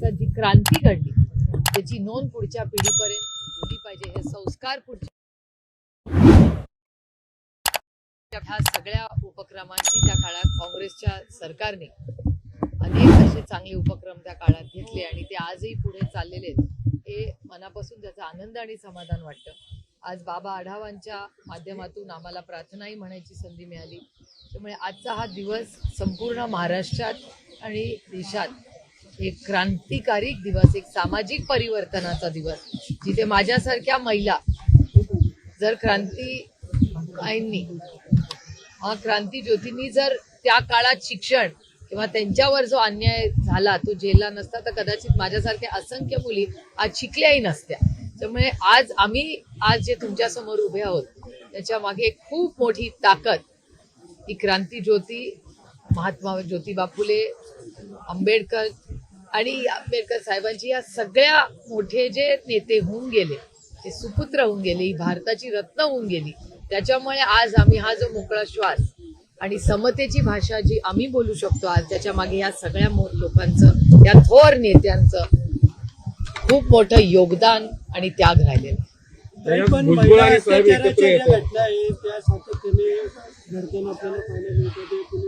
जी क्रांती घडली त्याची नोंद पुढच्या पिढीपर्यंत दिली पाहिजे. हे संस्कार पुढच्या ह्या सगळ्या उपक्रमांची त्या काळात काँग्रेसच्या सरकारने अनेक असे चांगले उपक्रम त्या काळात घेतले आणि ते आजही पुढे चाललेले आहेत. हे मनापासून त्याचा आनंद आणि समाधान वाटतं. आज बाबा आढावांच्या माध्यमातून आम्हाला प्रार्थनाही म्हणायची संधी मिळाली. त्यामुळे आजचा हा दिवस संपूर्ण महाराष्ट्रात आणि देशात एक क्रांतिकारी दिवस एक सामाजिक परिवर्तनाचा दिवस जिथे माझ्यासारख्या महिला जर क्रांती आईंनी क्रांती ज्योतींनी जर त्या काळात शिक्षण किंवा त्यांच्यावर जो अन्याय झाला तो झेलला नसता तर कदाचित माझ्यासारख्या असंख्य मुली आज शिकल्याही नसत्या. त्यामुळे आज आम्ही आज जे तुमच्यासमोर उभे आहोत त्याच्यामागे एक खूप मोठी ताकद ही क्रांती ज्योती महात्मा ज्योतिबा फुले आंबेडकर आणि आंबेडकर साहेबांची या सगळ्या मोठे जे नेते होऊन गेले ते सुपुत्र होऊन गेले ही भारताची रत्न होऊन गेली त्याच्यामुळे आज आम्ही हा जो मोकळा श्वास आणि समतेची भाषा जी आम्ही बोलू शकतो आज त्याच्यामागे या सगळ्या मो- लोकांचं या थोर नेत्यांचं खूप मोठं योगदान आणि त्याग राहिलेलं त्या सातत्याने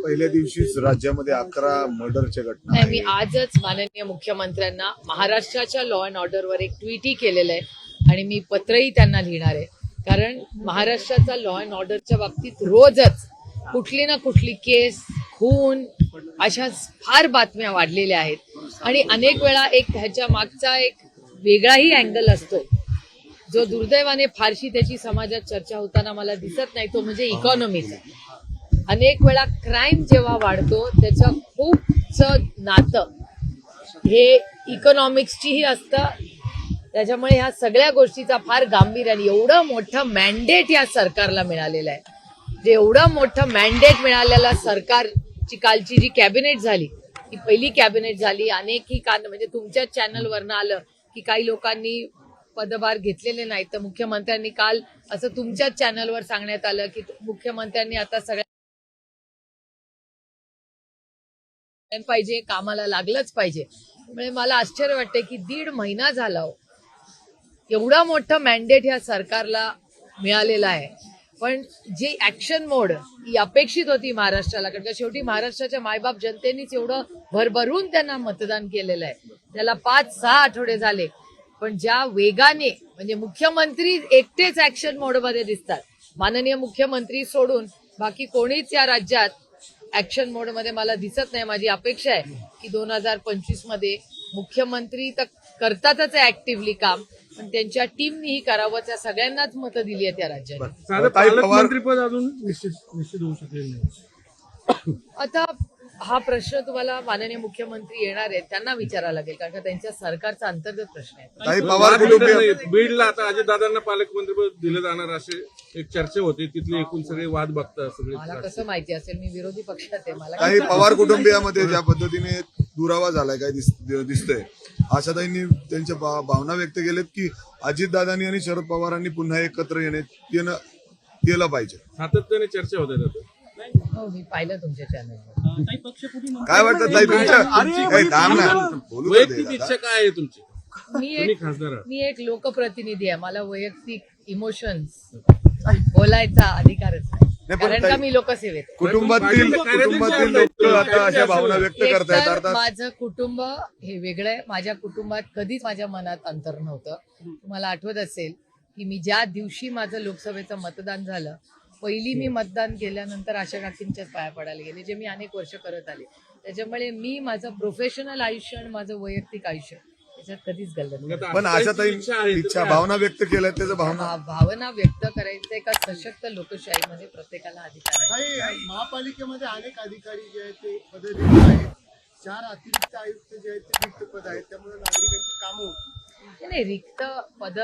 पहिल्या दिवशीच राज्यामध्ये अकरा मर्डरच्या घटना नाही मी आजच माननीय मुख्यमंत्र्यांना महाराष्ट्राच्या लॉ अँड ऑर्डरवर एक ट्विटही केलेलं आहे आणि मी पत्रही त्यांना लिहिणार आहे. कारण महाराष्ट्राचा लॉ अँड ऑर्डरच्या बाबतीत रोजच कुठली ना कुठली केस खून अशा फार बातम्या वाढलेल्या आहेत. आणि अनेक वेळा एक ह्याच्या मागचा एक वेगळाही अँगल असतो. जो दुर्दैवाने फारशी त्याची समाजात चर्चा होताना मला दिसत नाही तो म्हणजे इकॉनॉमीचा अनेक वेळा क्राईम जेव्हा वाढतो त्याचं खूपच नातं हे इकॉनॉमिक्सचीही असतं. त्याच्यामुळे ह्या सगळ्या गोष्टीचा फार गांभीर्याने एवढं मोठं मॅन्डेट या सरकारला मिळालेलं आहे. जे एवढं मोठं मॅन्डेट मिळालेलं सरकारची कालची जी कॅबिनेट झाली ती पहिली कॅबिनेट झाली. अनेकही कान म्हणजे तुमच्याच चॅनलवरनं आलं की काही लोकांनी पदभार घेतलेले नाहीत. तर मुख्यमंत्र्यांनी काल असं तुमच्याच चॅनलवर सांगण्यात आलं की मुख्यमंत्र्यांनी आता सगळ्या पाहिजे कामाला लागलंच पाहिजे. म्हणजे मला आश्चर्य वाटतंय की दीड महिना झाला हो. एवढा मोठं मॅन्डेट ह्या सरकारला मिळालेलं आहे. पण जे ऍक्शन मोड ही अपेक्षित होती महाराष्ट्राला कारण का शेवटी महाराष्ट्राच्या मायबाप जनतेनेच एवढं भरभरून त्यांना मतदान केलेलं आहे. त्याला पाच सहा आठवडे झाले. पण ज्या वेगाने म्हणजे मुख्यमंत्री एकटेच ऍक्शन मोडमध्ये दिसतात. माननीय मुख्यमंत्री सोडून बाकी कोणीच या राज्यात ऍक्शन मोडमध्ये मला दिसत नाही. माझी अपेक्षा आहे की दोन हजार पंचवीसमध्ये मुख्यमंत्री तर करतातच ऍक्टिव्हली काम पण त्यांच्या टीमनीही करावं त्या सगळ्यांनाच मतं दिली आहेत या राज्यात पवार- पालकमंत्रीपद अजून निश्चित निश्चित होऊ शकेल नाही. आता हा प्रश्न तुम्हाला माननीय मुख्यमंत्री येणार आहेत त्यांना विचारायला लागेल कारण का त्यांच्या सरकारचा अंतर्गत प्रश्न आहे. ताई पवार कुटुंबीय नाही. बीडला आता अजितदादांना पालकमंत्रीपद दिलं जाणार असे एक चर्चा होती तिथले एकूण सगळे वाद बघतात मला सगळे कसं माहिती असेल मी विरोधी पक्षात आहे मला काही काय पवार कुटुंबियामध्ये ज्या पद्धतीने दुरावा झालाय काय दिस- दिसतंय आशाताईंनी त्यांच्या भा- भावना व्यक्त केल्यात की अजितदादांनी आणि शरद पवारांनी पुन्हा एकत्र येणे येणं केलं पाहिजे. सातत्याने चर्चा होत आहेत हो मी पाहिलं तुमच्या चॅनलवर काय वाटतं ताई तुमच्या अरे, ए, थांब ना. बोलू तर दे वैयक्तिक दादा. इच्छा काय आहे तुमची? मी तुम्ही एक खासदार? आहात मी एक लोकप्रतिनिधी आहे. मला वैयक्तिक इमोशन्स बोलायचा अधिकारच नाही. नाही, पण कारण का ताई- मी लोकसेवेत आहे. कुटुंबातील कुटुंबातील लोक आता अशा भावना व्यक्त करतायत तर अर्थात माझं कुटुंब हे वेगळं आहे. माझ्या कुटुंबात कधीच माझ्या मनात अंतर नव्हतं. तुम्हाला आठवत असेल की मी ज्या दिवशी माझं लोकसभेचं मतदान झालं पहिली मी मतदान केल्यानंतर आशा काकींच्याच पाया पडायला गेले जे मी अनेक वर्ष करत आले. त्याच्यामुळे मी माझं प्रोफेशनल आयुष्य आणि माझं वैयक्तिक आयुष्य त्याच्यात कधीच गल्लत पण आशाताई इच्छा? भावना व्यक्त केल्यात त्याचं भावना? भावना व्यक्त करायचं एका सशक्त लोकशाहीमध्ये प्रत्येकाला अधिकार आहे. काही महापालिकेमध्ये अनेक अधिकारी जे आहेत ते पदरिक्त आहेत. चार अतिरिक्त आयुक्त जे आहेत ते रिक्त पद आहेत. त्यामुळे नागरिकांची कामं होत नाही, नाही रिक्त पद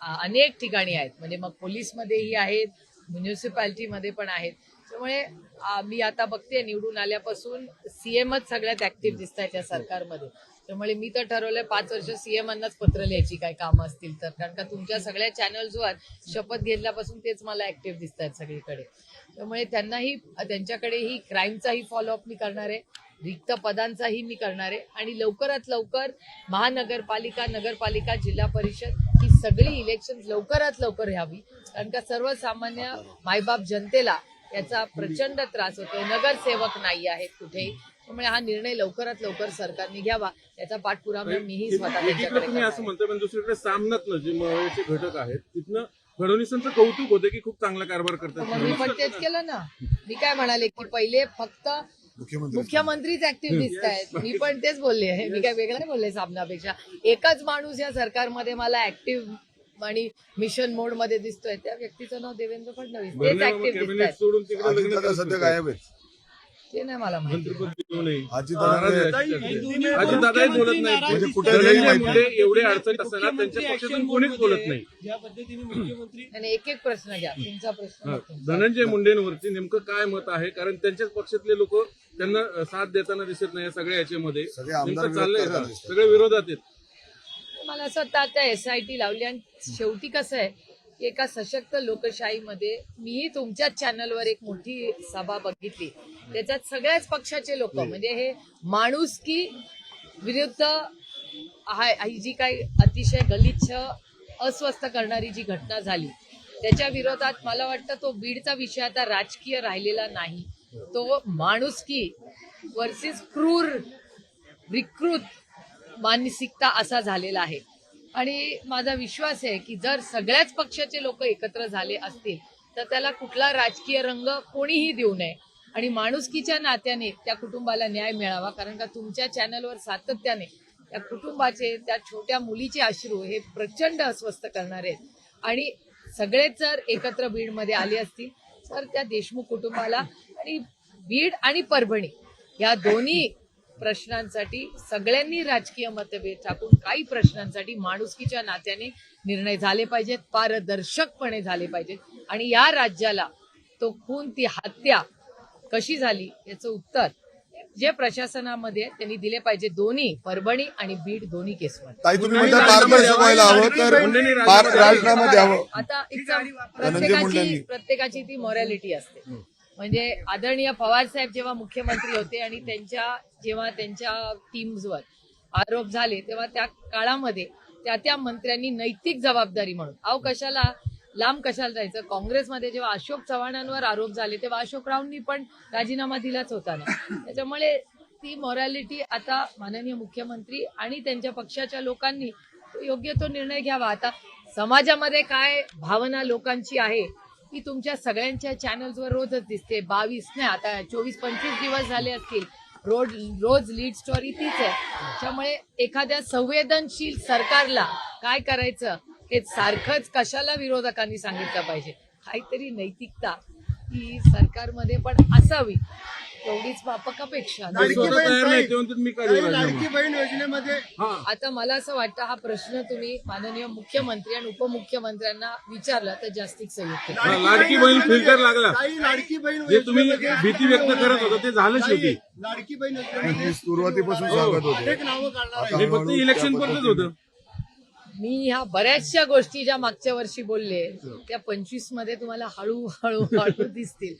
अनेक ठिकाणी आहेत. म्हणजे मग पोलीसमध्येही आहेत म्युन्सिपाल्टीमध्ये पण आहेत. त्यामुळे मी आता बघते निवडून आल्यापासून सीएमच सगळ्यात ऍक्टिव्ह दिसत आहेत या सरकारमध्ये. त्यामुळे मी तर ठरवलंय पाच वर्ष सीएमांनाच पत्र लिहायची काय कामं असतील तर. कारण का तुमच्या सगळ्या चॅनल्सवर शपथ घेतल्यापासून तेच मला ऍक्टिव्ह दिसत आहेत सगळीकडे. त्यामुळे त्यांनाही त्यांच्याकडेही क्राईमचाही फॉलोअप मी करणार आहे. रिक्त पदांचाही मी करणार आहे. आणि लवकरात लवकर महानगरपालिका नगरपालिका जिल्हा परिषद ही सगळी इलेक्शन लवकरात लवकर व्हावी. कारण का सर्वसामान्य मायबाप जनतेला याचा प्रचंड त्रास होतोय. नगरसेवक नाही आहेत कुठेही त्यामुळे हा निर्णय लवकरात लवकर सरकारने घ्यावा. याचा पाठपुरावा मीही स्वतः असं आहे. म्हणताय पण दुसरीकडे जे घटक आहेत तिथनं फडणवीसांचं कौतुक होतं की खूप चांगला कारभार करतात. मी पण तेच केलं ना. मी काय म्हणाले की पहिले फक्त मुख्यमंत्रीच ऍक्टिव्ह दिसत आहेत. मी पण तेच बोलले आहे. मी काय वेगळं नाही बोलले सामनापेक्षा. एकच माणूस या सरकारमध्ये मला ऍक्टिव्ह आणि मिशन मोडमध्ये दिसतोय. त्या व्यक्तीचं नाव देवेंद्र फडणवीस. तेच ऍक्टिव्ह दिसत कॅबिनेट आहेत. सोडून तिकडे लग्न अजितदादा करत सध्या. गायब आहेत. ते नाही मला माहिती. मंत्रिपद. अजितदादा अजितदादाही बोलत म्हणजे कुठे धनंजय मुंडे. एवढे अडचणीत असताना त्यांच्या पक्षातून कोणीच बोलत नाही. ज्या पद्धतीने मुख्यमंत्री आणि एक एक प्रश्न घ्या. तुमचा प्रश्न हा. तुमचा. धनंजय मुंडेंवरती नेमकं काय मत आहे? कारण त्यांच्याच पक्षातले लोक त्यांना साथ देताना दिसत नाही या सगळ्या याच्यामध्ये सगळे आमदार नेमकं विरोध चाललंय करताना का? दिसतात. सगळे विरोधात आहेत मला असं वाटतं आता एस आय टी लावली आणि शेवटी कसं आहे की एका सशक्त लोकशाहीमध्ये मीही तुमच्याच चॅनलवर एक मोठी सभा बघितली त्याच्यात सगळ्याच पक्षाचे लोक म्हणजे हे माणूस की विरुद्ध हा- ही जी काही अतिशय गलिच्छ अस्वस्थ करणारी जी घटना झाली त्याच्या विरोधात मला वाटतं तो बीडचा विषय आता राजकीय राहिलेला नाही तो माणुसकी वर्सेस क्रूर विकृत मानसिकता असा झालेला आहे. आणि माझा विश्वास आहे की जर सगळ्याच पक्षाचे लोक एकत्र झाले असतील तर त्याला कुठला राजकीय रंग कोणीही देऊ नये. आणि माणुसकीच्या नात्याने त्या कुटुंबाला न्याय मिळावा कारण का तुमच्या चॅनलवर सातत्याने त्या कुटुंबाचे त्या छोट्या मुलीचे अश्रू हे प्रचंड अस्वस्थ करणारे आहेत. आणि सगळेच जर एकत्र बीडमध्ये आले असतील तर त्या देशमुख कुटुंबाला आणि बीड आणि परभणी या दोन्ही प्रश्नांसाठी सगळ्यांनी राजकीय मतभेद टाकून काही प्रश्नांसाठी माणुसकीच्या नात्याने निर्णय झाले पाहिजेत पारदर्शकपणे झाले पाहिजेत. आणि या राज्याला तो खून ती हत्या कशी झाली याचं उत्तर जे प्रशासनामध्ये त्यांनी दिले पाहिजे दोन्ही परभणी आणि बीड दोन्ही केसमध्ये. ताई तुम्ही म्हणता पारदर्शक व्हायला हवं तर मुंडेंनी पार- राजीनामा राजीनामा द्यावं आता प्रत्येकाची. प्रत्येकाची ती मॉरॅलिटी असते. म्हणजे आदरणीय पवार साहेब जेव्हा मुख्यमंत्री होते आणि त्यांच्या जेव्हा त्यांच्या टीम्सवर आरोप झाले तेव्हा त्या काळामध्ये त्या त्या मंत्र्यांनी नैतिक जबाबदारी म्हणून अहो कशाला लांब कशाला जायचं? काँग्रेसमध्ये जेव्हा अशोक चव्हाणांवर आरोप झाले तेव्हा अशोक रावनी पण राजीनामा दिलाच होता ना. त्याच्यामुळे ती मॉरॅलिटी आता माननीय मुख्यमंत्री आणि त्यांच्या पक्षाच्या लोकांनी योग्य तो निर्णय घ्यावा. आता समाजामध्ये काय भावना लोकांची आहे ती तुमच्या सगळ्यांच्या चॅनल्सवर रोजच दिसते. बावीस नाही आता चोवीस पंचवीस दिवस झाले असतील. रोज रोज लीड स्टोरी तीच आहे. त्यामुळे एखाद्या संवेदनशील सरकारला काय करायचं? हे सारखंच कशाला विरोधकांनी सांगितलं पाहिजे? काहीतरी नैतिकता ही सरकारमध्ये पण असावी तेवढीच मापक अपेक्षा लाडकी बहीण योजनेमध्ये आता मला असं वाटतं हा प्रश्न तुम्ही माननीय मुख्यमंत्री आणि उपमुख्यमंत्र्यांना विचारला तर जास्तीत संयुक्त हा, लाडकी बहीण फिल्टर लागला. लाडकी बहीण तुम्ही भीती व्यक्त करत होता ते झालं शेवटी. लाडकी बहीण सुरुवातीपासून सांगत होतो. इलेक्शन पद्धतीने- होतं. मी ह्या बऱ्याचशा गोष्टी ज्या मागच्या वर्षी बोलले त्या पंचवीसमध्ये तुम्हाला हळूहळू हळू दिसतील.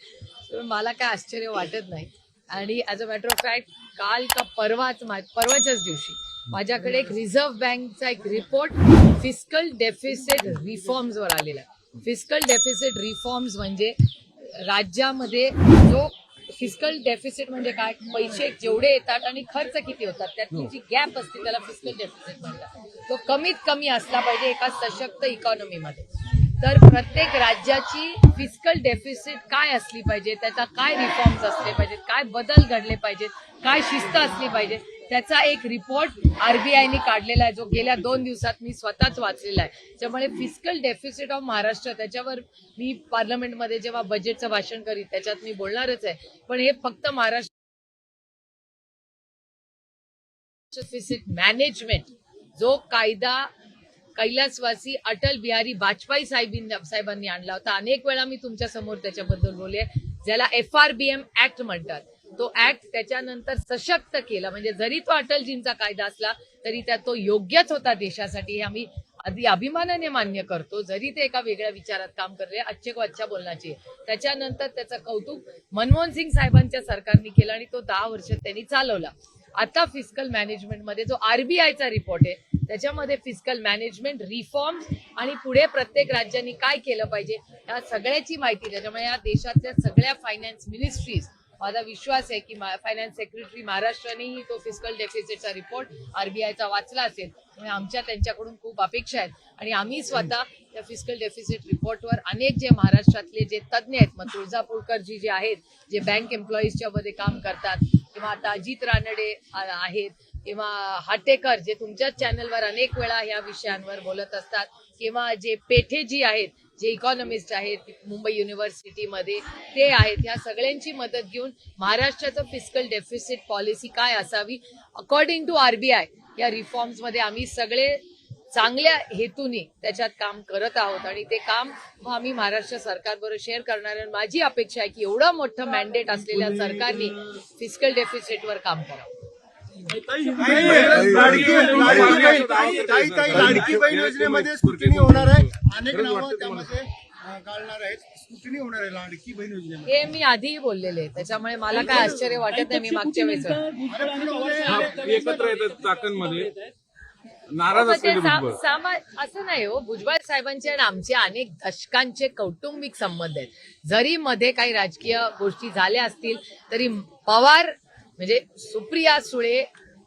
तर मला काय आश्चर्य वाटत नाही. आणि as a matter of fact काल का परवाच परवाच्याच दिवशी माझ्याकडे एक रिझर्व्ह बँकचा एक रिपोर्ट फिस्कल डेफिसिट रिफॉर्म्सवर आलेला आहे. फिस्कल डेफिसिट रिफॉर्म्स म्हणजे राज्यामध्ये जो फिस्कल डेफिसिट म्हणजे काय? पैसे जेवढे येतात आणि खर्च किती होतात त्यातली जी गॅप असते त्याला फिस्कल डेफिसिट म्हणतात. तो कमीत कमी असला पाहिजे एका सशक्त इकॉनॉमीमध्ये तर प्रत्येक राज्याची फिस्कल डेफिसिट काय असली पाहिजे त्याचा काय रिफॉर्म्स असले पाहिजेत काय बदल घडले पाहिजेत काय शिस्त असली पाहिजे त्याचा एक रिपोर्ट आरबीआयने काढलेला आहे जो गेल्या दोन दिवसात मी स्वतःच वाचलेला आहे. त्यामुळे फिस्कल डेफिसिट ऑफ महाराष्ट्र त्याच्यावर मी पार्लमेंटमध्ये जेव्हा बजेटचं भाषण करीत त्याच्यात मी बोलणारच आहे. पण हे फक्त महाराष्ट्र डेफिसिट मॅनेजमेंट जो कायदा कैलासवासी अटल बिहारी वाजपेयी साहेबांनी साहेबांनी आणला होता. अनेक वेळा मी तुमच्यासमोर त्याच्याबद्दल बोलले. ज्याला F R B M act म्हणतात. तो ऍक्ट त्याच्यानंतर सशक्त केला. म्हणजे जरी तो अटलजींचा कायदा असला तरी त्या तो योग्यच होता देशासाठी हे आम्ही आधी अभिमानाने मान्य करतो. जरी ते एका वेगळ्या विचारात काम करले अच्छे को अच्छा बोलण्याची त्याच्यानंतर त्याचं कौतुक मनमोहन सिंग साहेबांच्या सरकारने केलं आणि तो दहा वर्ष त्यांनी चालवला. आता फिजिकल मॅनेजमेंटमध्ये जो आरबीआयचा रिपोर्ट आहे त्याच्यामध्ये फिजिकल मॅनेजमेंट रिफॉर्म्स आणि पुढे प्रत्येक राज्यांनी काय केलं पाहिजे या सगळ्याची माहिती त्याच्यामुळे या देशातल्या सगळ्या फायनान्स मिनिस्ट्रीज माझा विश्वास आहे की फायनान्स सेक्रेटरी महाराष्ट्रानेही तो फिजिकल डेफिसिटचा रिपोर्ट आरबीआयचा वाचला असेल त्यामुळे आमच्या त्यांच्याकडून खूप अपेक्षा आहेत. आणि आम्ही स्वतः त्या फिजिकल डेफिसिट रिपोर्टवर अनेक जे महाराष्ट्रातले जे तज्ज्ञ आहेत मग तुळजापूरकरजी जे आहेत जे बँक एम्प्लॉईजच्या मध्ये काम करतात किंवा आता अजित रानडे आहेत किंवा हाटेकर जे तुमच्याच चॅनलवर अनेक वेळा ह्या विषयांवर बोलत असतात किंवा जे पेठे जी आहेत जे इकॉनॉमिस्ट आहेत मुंबई युनिव्हर्सिटीमध्ये ते आहेत. ह्या सगळ्यांची मदत घेऊन महाराष्ट्राचं फिस्कल डेफिसिट पॉलिसी काय असावी? अकॉर्डिंग टू आरबीआय या रिफॉर्म्समध्ये आम्ही सगळे चांगल्या हेतूने त्याच्यात काम करत आहोत. आणि ते काम आम्ही महाराष्ट्र सरकारबरोबर शेअर करणार आहे. माझी अपेक्षा आहे की एवढं मोठं मॅन्डेट असलेल्या सरकारने फिस्कल डेफिसिटवर काम करावं. लाडकी लाडकी बहीण ताई ताई लाडकी बहीण योजनेमध्ये स्क्रुटिनी होणार आहे अनेक नावं त्यामध्ये आहेत स्क्रुटिनी होणार आहे लाडकी बहीण योजनेमध्ये हे मी आधीही बोललेले त्याच्यामुळे मला काय आश्चर्य वाटत नाही मी मागच्या वेळेस हा. एकत्र येतात चाकणमध्ये. नाराज भुजबळ. सामा- असं नाही हो भुजबळ साहेबांचे आणि आमचे अनेक दशकांचे कौटुंबिक संबंध आहेत. जरी मध्ये काही राजकीय गोष्टी झाल्या असतील तरी पवार म्हणजे सुप्रिया सुळे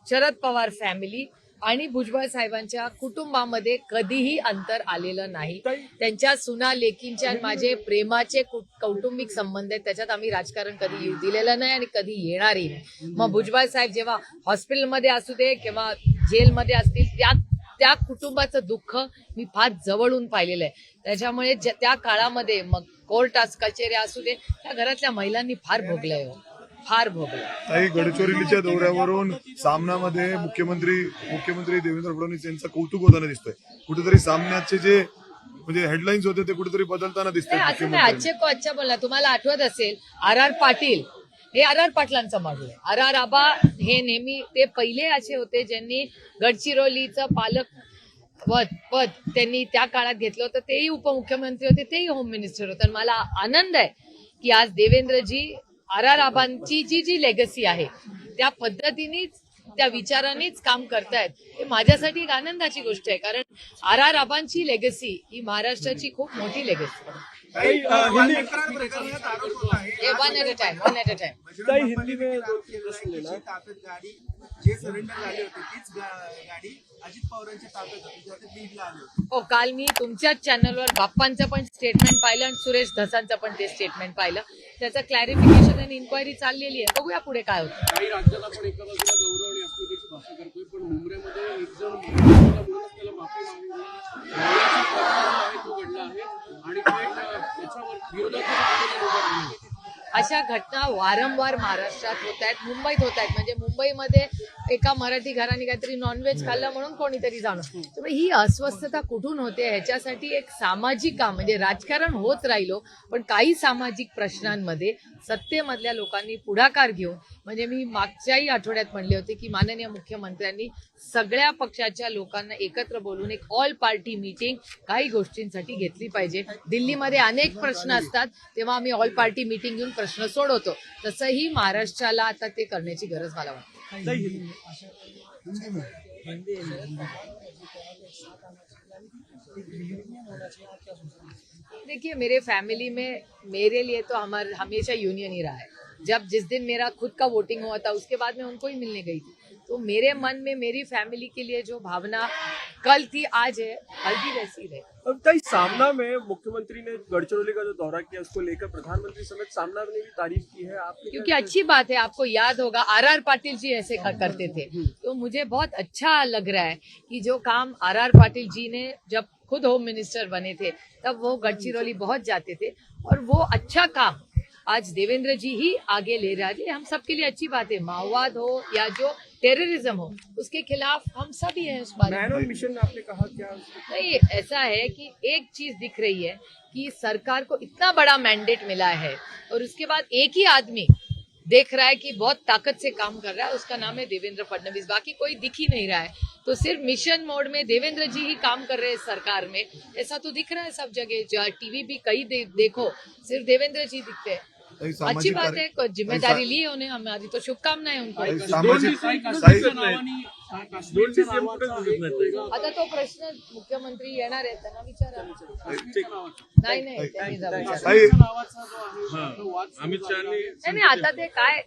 शरद पवार फॅमिली आणि भुजबळ साहेबांच्या कुटुंबामध्ये कधीही अंतर आलेलं नाही. त्यांच्या सुना लेकींच्या माझे प्रेमाचे कौटुंबिक संबंध आहेत. त्याच्यात आम्ही राजकारण कधी येऊ दिलेलं नाही आणि कधी येणारही नाही. मग भुजबळ साहेब जेव्हा हॉस्पिटलमध्ये असू दे किंवा जेलमध्ये असतील त्या त्या कुटुंबाचं दुःख मी फार जवळून पाहिलेलं आहे. त्याच्यामुळे त्या काळामध्ये मग कोर्ट कचेऱ्या असू दे त्या घरातल्या महिलांनी फार भोगलंय हो. फार भोगलंय काही गडचिरोलीच्या दौऱ्यावरून सामनामध्ये मुख्यमंत्री मुख्यमंत्री देवेंद्र फडणवीस यांचं कौतुक होताना दिसतंय. कुठेतरी सामन्याचे जे म्हणजे हेडलाईन्स होते ते कुठेतरी बदलताना दिसतंय नाही असं नाही मुख्यमंत्री आजचे को अच्छा बोलला तुम्हाला आठवत असेल आर आर पाटील हे आर आर पाटलांचं मॉडेल आहे आर आर आबा हे नेहमी ते पहिले असे होते ज्यांनी गडचिरोलीचं पालक पद पद त्यांनी त्या काळात घेतलं होतं. तेही उपमुख्यमंत्री होते तेही होम मिनिस्टर होते. आणि मला आनंद आहे की आज देवेंद्रजी आर आर आबांची जी जी लेगसी आहे त्या पद्धतीनेच त्या विचारानेच काम करतायत. हे माझ्यासाठी एक आनंदाची गोष्ट आहे कारण आर आर आबांची लेगसी ही महाराष्ट्राची खूप मोठी लेगसी ताई, अं, हिंदी- हे ताई, हिंदी में गाडी जे सरेंडर झाले होते तीच गाडी अजित पवारांच्या होती आले होते हो काल मी तुमच्याच चॅनलवर बाप्पांचं पण स्टेटमेंट पाहिलं आणि सुरेश धसांचं पण ते स्टेटमेंट पाहिलं त्याचं क्लॅरिफिकेशन आणि इन्क्वायरी चाललेली आहे बघूया पुढे काय होतं काही राज्याला पण एका बाजूला गौरव आणि अस्मितेची भाषा करतोय पण मुंबईमध्ये एक जण त्याला माफी मागितली न्यायाचा प्रकार आहे तो घडला आहे आणि. अशा घटना वारंवार महाराष्ट्रात होत आहेत मुंबईत होत आहेत. म्हणजे मुंबईमध्ये एका मराठी घराने काहीतरी नॉनव्हेज खाल्लं म्हणून कोणीतरी जाणं. त्यामुळे ही अस्वस्थता कुठून होते ह्याच्यासाठी एक सामाजिक काम म्हणजे राजकारण होत राहिलो पण काही सामाजिक प्रश्नांमध्ये सत्तेमधल्या लोकांनी पुढाकार घेऊन म्हणजे मी मागच्याही आठवड्यात म्हणले होते की माननीय मुख्यमंत्र्यांनी सगळ्या पक्षाच्या लोकांना एकत्र बोलून एक ऑल पार्टी मीटिंग काही गोष्टींसाठी घेतली पाहिजे. दिल्लीमध्ये अनेक प्रश्न असतात तेव्हा आम्ही ऑल पार्टी मीटिंग घेऊन प्रश्न सोडवतो. तसंही महाराष्ट्राला आता ते करण्याची गरज मला वाटते. देखिए मेरे फैमिली में मेरे लिए तो हमारे हमेशा यूनियन ही रहा है। जब जिस दिन मेरा खुद का वोटिंग हुआ था उसके बाद मैं उनको ही मिलने गई थी। तो मेरे मन में मेरी फैमिली के लिए जो भावना कल थी आज है कल भी वैसी रहे अब ताई सामना में मुख्यमंत्री ने गढ़चिरौली का जो दौरा किया उसको लेकर प्रधानमंत्री समेत सामना ने भी तारीफ़ की है। आपने क्योंकि अच्छी बात है आपको याद होगा आर आर पाटिल जी ऐसे करते थे। तो मुझे बहुत अच्छा लग रहा है कि जो काम आर आर पाटिल जी ने जब खुद होम मिनिस्टर बने थे तब वो गढ़चिरौली बहुत जाते थे। और वो अच्छा काम आज देवेंद्र जी ही आगे ले रहे हैं। हम सबके लिए अच्छी बात है। माओवाद हो या जो टेररिज्म हो उसके खिलाफ हम सभी हैं उस बारे में। मिशन आपने कहा क्या? नहीं ऐसा है कि एक चीज़ दिख रही है कि सरकार को इतना बड़ा मैंडेट मिला है और उसके बाद एक ही आदमी देख रहा है कि बहुत ताकत से काम कर रहा है उसका नाम है देवेंद्र फडणवीस। बाकी कोई दिख ही नहीं रहा है। तो सिर्फ़ मिशन मोड में देवेंद्र जी ही काम कर रहे हैं सरकार में। ऐसा तो दिख रहा है सब जगह। टीवी भी कई दे, देखो सिर्फ़ देवेंद्र जी दिखते हैं। अच्छी बात है कुछ जिम्मेदारी ली है उन्हें? हमारी तो शुभकामनाएं उनको। आता तो प्रश्न मुख्यमंत्री येणार आहेत त्यांना विचारा. नाही नाही त्यांनी नाही नाही आता ते काय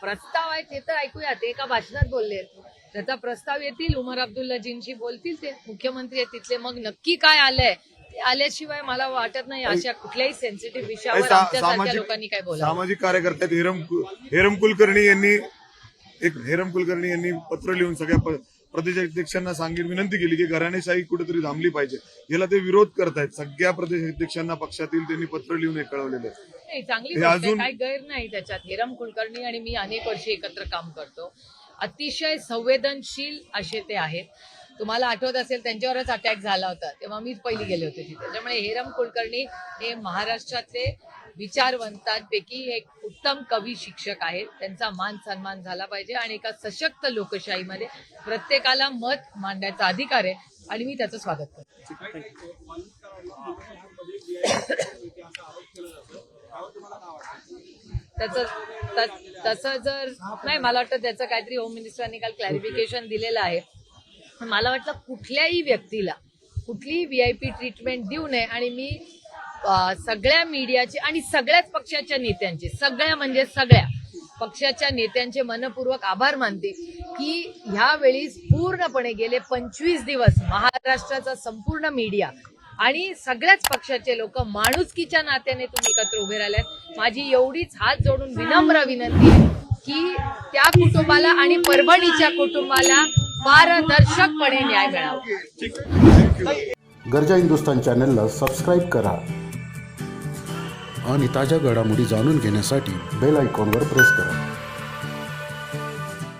प्रस्ताव आहे ते तर ऐकूया. ते एका भाषणात बोलले त्याचा प्रस्ताव येतील उमर अब्दुल्लाजींशी बोलतील ते. मुख्यमंत्री आहेत तिथले. मग नक्की काय आलंय? आल्याशिवाय मला वाटत नाही अशा कुठल्याही सेन्सिटिव्ह काही विषयावर सा- आमच्यासारख्या लोकांनी काय बोला सामाजिक कार्यकर्त्यात हेरम हेरम कुलकर्णी यांनी एक हेरम कुलकर्णी यांनी पत्र लिहून सगळ्या प- प्रदेशाध्यक्षांना सांगितलं विनंती केली की घराणेशाही कुठेतरी थांबली पाहिजे. याला ते विरोध करतायत. सगळ्या प्रदेशाध्यक्षांना पक्षातील त्यांनी पत्र लिहून हे कळवलेलं आहे. नाही चांगली हे गोष्ट आहे. अजून- काय गैर नाही त्याच्यात. हेरम कुलकर्णी आणि मी अनेक वर्षे एकत्र काम करतो. अतिशय संवेदनशील असे ते आहेत. तुम्हाला आठवत असेल त्यांच्यावरच अटॅक झाला होता. तेव्हा मीच पहिली गेले होते तिथे. त्यामुळे हेरम कुलकर्णी हे महाराष्ट्रातले विचारवंतांपैकी एक उत्तम कवी शिक्षक आहेत. त्यांचा मान सन्मान झाला पाहिजे आणि एका सशक्त लोकशाहीमध्ये प्रत्येकाला मत मांडण्याचा अधिकार आहे आणि मी त्याचं स्वागत करते. त्याचं तसं जर नाही मला वाटतं त्याचं काहीतरी होम मिनिस्टरांनी काल क्लॅरिफिकेशन दिलेलं आहे. पण मला वाटलं कुठल्याही व्यक्तीला कुठलीही व्ही आय पी ट्रीटमेंट देऊ नये. आणि मी सगळ्या मीडियाचे आणि सगळ्याच पक्षाच्या नेत्यांचे सगळ्या म्हणजे सगळ्या पक्षाच्या नेत्यांचे मनपूर्वक आभार मानते की ह्यावेळी पूर्णपणे गेले पंचवीस दिवस महाराष्ट्राचा संपूर्ण मीडिया आणि सगळ्याच पक्षाचे लोक माणुसकीच्या नात्याने तुम्ही एकत्र उभे राहिल्यात माझी एवढीच हात जोडून विनम्र विनंती आहे की त्या कुटुंबाला आणि परभणीच्या कुटुंबाला पारदर्शकपणे न्याय मिळावा. गरजा हिंदुस्तान चॅनलला सबस्क्राईब करा. आणि ताज्या घडामोडी जाणून घेण्यासाठी बेल आयकॉनवर प्रेस करा.